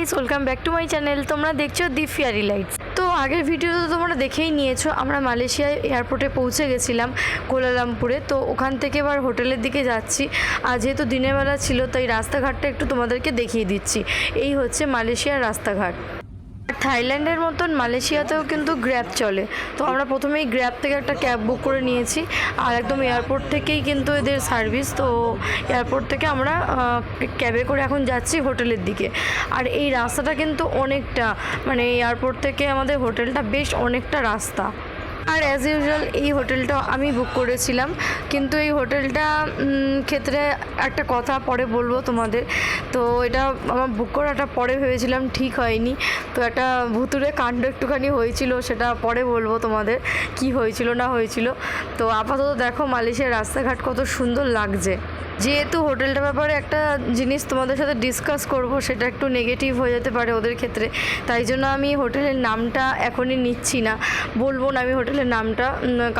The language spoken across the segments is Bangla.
Guys welcome back to my channel তোমরা দেখছ দি ফিয়ারি লাইটস তো আগের ভিডিও তো তোমরা দেখেই নিয়েছো, আমরা মালয়েশিয়া এয়ারপোর্টে পৌঁছে গেছিলাম, কোলালামপুরে। তো ওখান থেকে এবার হোটেলের দিকে যাচ্ছি। আর যেহেতু দিনের বেলা ছিল, তাই রাস্তাঘাটটা একটু তোমাদেরকে দেখিয়ে দিচ্ছি। এই হচ্ছে মালয়েশিয়ার রাস্তাঘাট। থাইল্যান্ডের মতন মালয়েশিয়াতেও কিন্তু গ্র্যাব চলে। তো আমরা প্রথমেই গ্র্যাব থেকে একটা ক্যাব বুক করে নিয়েছি আর একদম এয়ারপোর্ট থেকেই কিন্তু এদের সার্ভিস। তো এয়ারপোর্ট থেকে আমরা ক্যাবে করে এখন যাচ্ছি হোটেলের দিকে। আর এই রাস্তাটা কিন্তু অনেকটা মানে এয়ারপোর্ট থেকে আমাদের হোটেলটা বেশ অনেকটা রাস্তা। আর অ্যাজ ইউজুয়াল এই হোটেলটা আমি বুক করেছিলাম। কিন্তু এই হোটেলটা ক্ষেত্রে একটা কথা পরে বলব তোমাদের। তো এটা আমার বুক করাটা পরে ভেবেছিলাম, ঠিক হয়নি। তো একটা ভুতুরে কাণ্ড একটুখানি হয়েছিল, সেটা পরে বলব তোমাদের, কি হয়েছিল না হয়েছিল। তো আপাতত দেখো মালয়েশিয়ার রাস্তাঘাট কত সুন্দর লাগছে। যেহেতু হোটেলটার ব্যাপারে একটা জিনিস তোমাদের সাথে ডিসকাস করব, সেটা একটু নেগেটিভ হয়ে যেতে পারে ওদের ক্ষেত্রে। তাই জন্য আমি হোটেলের নামটা এখনই নিচ্ছি না। বলব না আমি হোটেলের নামটা।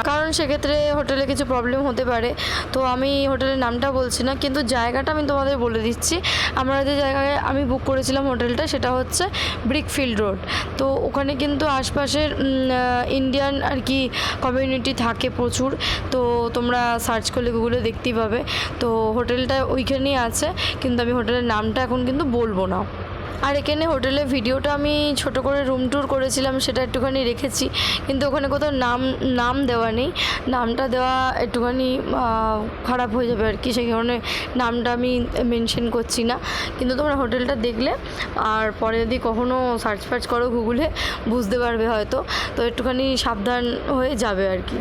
কারণ সেক্ষেত্রে হোটেলে কিছু প্রবলেম হতে পারে। তো আমি হোটেলের নামটা বলছি না, কিন্তু জায়গাটা আমি তোমাদের বলে দিচ্ছি। আমরা যে জায়গায় আমি বুক করেছিলাম হোটেলটা, সেটা হচ্ছে ব্রিকফিল্ড রোড তো ওখানে কিন্তু আশপাশের ইন্ডিয়ান আর কি কমিউনিটি থাকে প্রচুর। তো তোমরা সার্চ করলে গুগলে দেখতেই পাবে। তো হোটেলটা ওইখানেই আছে, কিন্তু আমি হোটেলের নামটা এখন কিন্তু বলব না। আর এখানে হোটেলে ভিডিওটা আমি ছোট করে রুম ট্যুর করেছিলাম, সেটা একটুখানি রেখেছি, কিন্তু ওখানে কোথাও নাম নাম দেওয়া নেই। নামটা দেওয়া একটুখানি খারাপ হয়ে যাবে আর কি, সেই কারণে নামটা আমি মেনশন করছি না। কিন্তু তোমরা হোটেলটা দেখলে, আর পরে যদি কখনও সার্চ ফার্চ করো গুগলে, বুঝতে পারবে হয়তো। তো একটুখানি সাবধান হয়ে যাবে আর কি।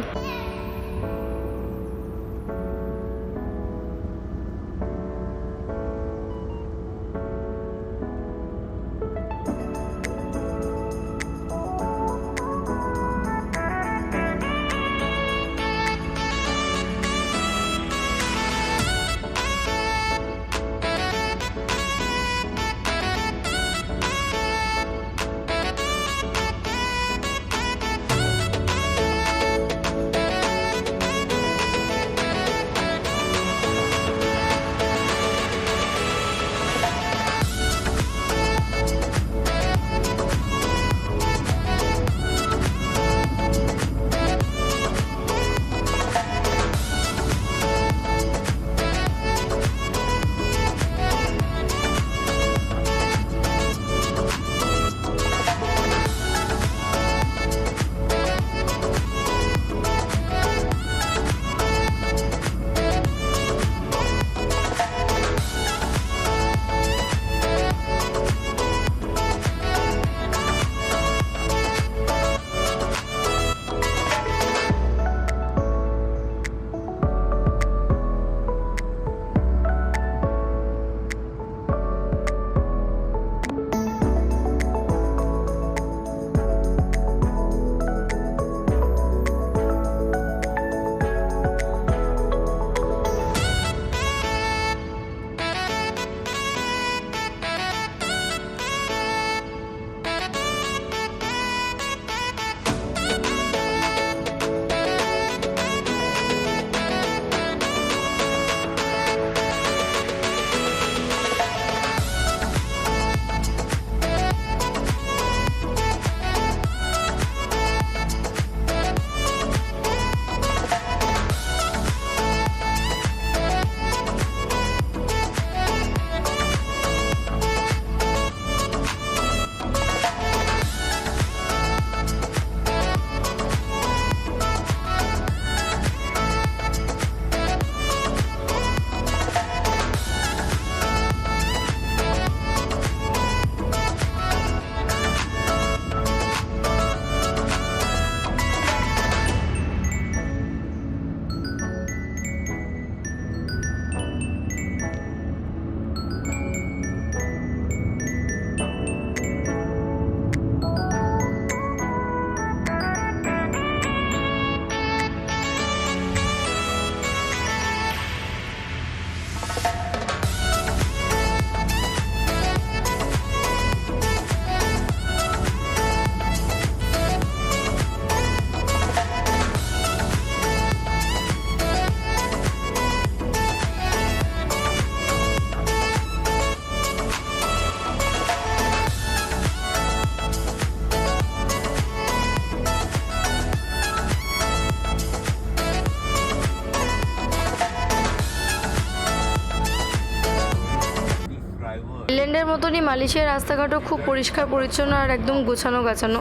মতনই মালয়েশিয়ার রাস্তাঘাটও খুব পরিষ্কার, পরিচ্ছন্ন আর একদম গোছানো গাছানো।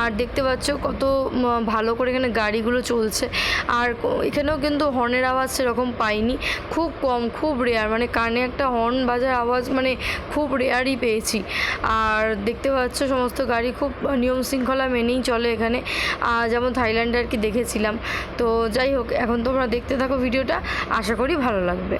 আর দেখতে পাচ্ছ কত ভালো করে এখানে গাড়িগুলো চলছে। আর এখানেও কিন্তু হর্নের আওয়াজ সেরকম পাইনি। খুব কম, খুব রেয়ার মানে কানে একটা হর্ন বাজার আওয়াজ মানে খুব রেয়ারই পেয়েছি। আর দেখতে পাচ্ছ সমস্ত গাড়ি খুব নিয়ম শৃঙ্খলা মেনেই চলে এখানে। যেমন থাইল্যান্ডে আর কি দেখেছিলাম। তো যাই হোক, এখন তোমরা দেখতে থাকো ভিডিওটা। আশা করি ভালো লাগবে।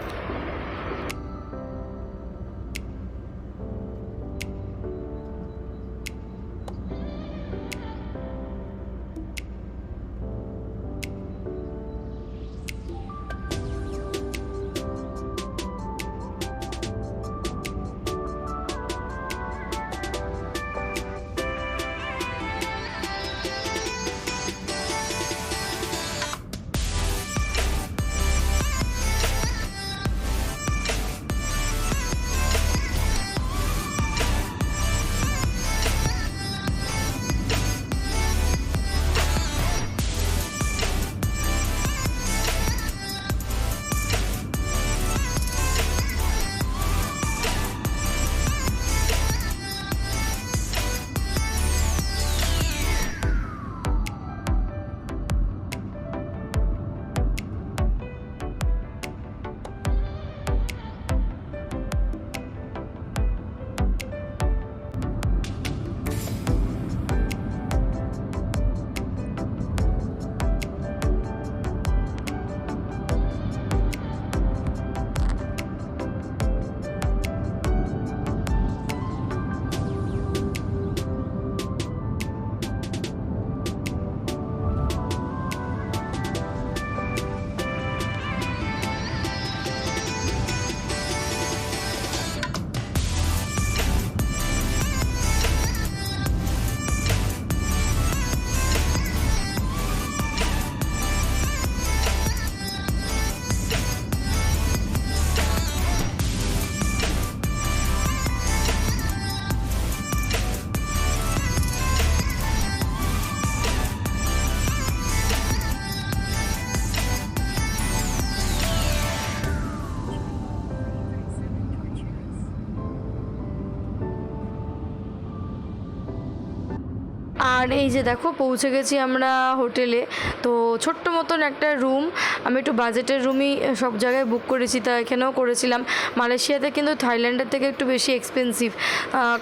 আর এই যে দেখো, পৌঁছে গেছি আমরা হোটেলে। তো ছোট্ট মতন একটা রুম। আমি একটু বাজেটের রুমই সব জায়গায় বুক করেছি, তা এখানেও করেছিলাম। মালয়েশিয়াতে কিন্তু থাইল্যান্ডের থেকে একটু বেশি এক্সপেন্সিভ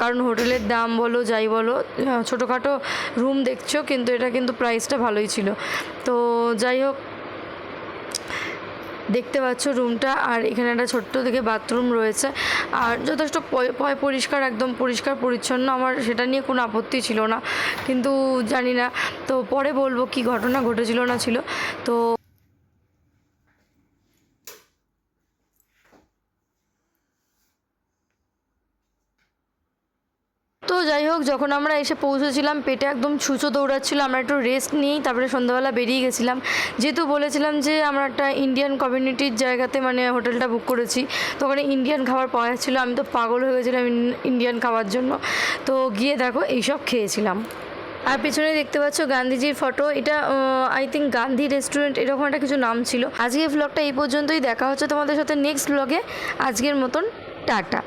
কারণ হোটেলের দাম বলো, যাই বলো ছোটোখাটো রুম দেখছ, কিন্তু এটা কিন্তু প্রাইসটা ভালোই ছিল। তো যাই হোক দেখতে পাচ্ছ রুমটা, আর এখানে একটা ছোট্ট থেকে বাথরুম রয়েছে। আর যথেষ্ট পয়- পরিষ্কার, একদম পরিষ্কার, পরিচ্ছন্ন। আমার সেটা নিয়ে কোনো আপত্তি ছিল না। কিন্তু জানি না, তো পরে বলব কি ঘটনা ঘটেছিল না ছিল। তো তো যাই হোক, যখন আমরা এসে পৌঁছেছিলাম, পেটে একদম ছুঁচো দৌড়াচ্ছিল, আমরা একটু রেস্ট নিয়েই তারপরে সন্ধ্যাবেলা বেরিয়ে গেছিলাম। যেহেতু বলেছিলাম যে, আমরা একটা ইন্ডিয়ান কমিউনিটির জায়গাতে মানে হোটেলটা বুক করেছি, তো ওখানে ইন্ডিয়ান খাবার পাওয়া যাচ্ছিল। আমি তো পাগল হয়ে গেছিলাম ইন্ডিয়ান খাওয়ার জন্য। তো গিয়ে দেখো, এইসব খেয়েছিলাম। আর পেছনে দেখতে পাচ্ছ গান্ধীজির ফটো এটা আই থিঙ্ক গান্ধী রেস্টুরেন্ট এরকম একটা কিছু নাম ছিল। আজকের ব্লগটা এই পর্যন্তই। দেখা হচ্ছে তোমাদের সাথে নেক্সট ব্লগে আজকের মতন টাটা।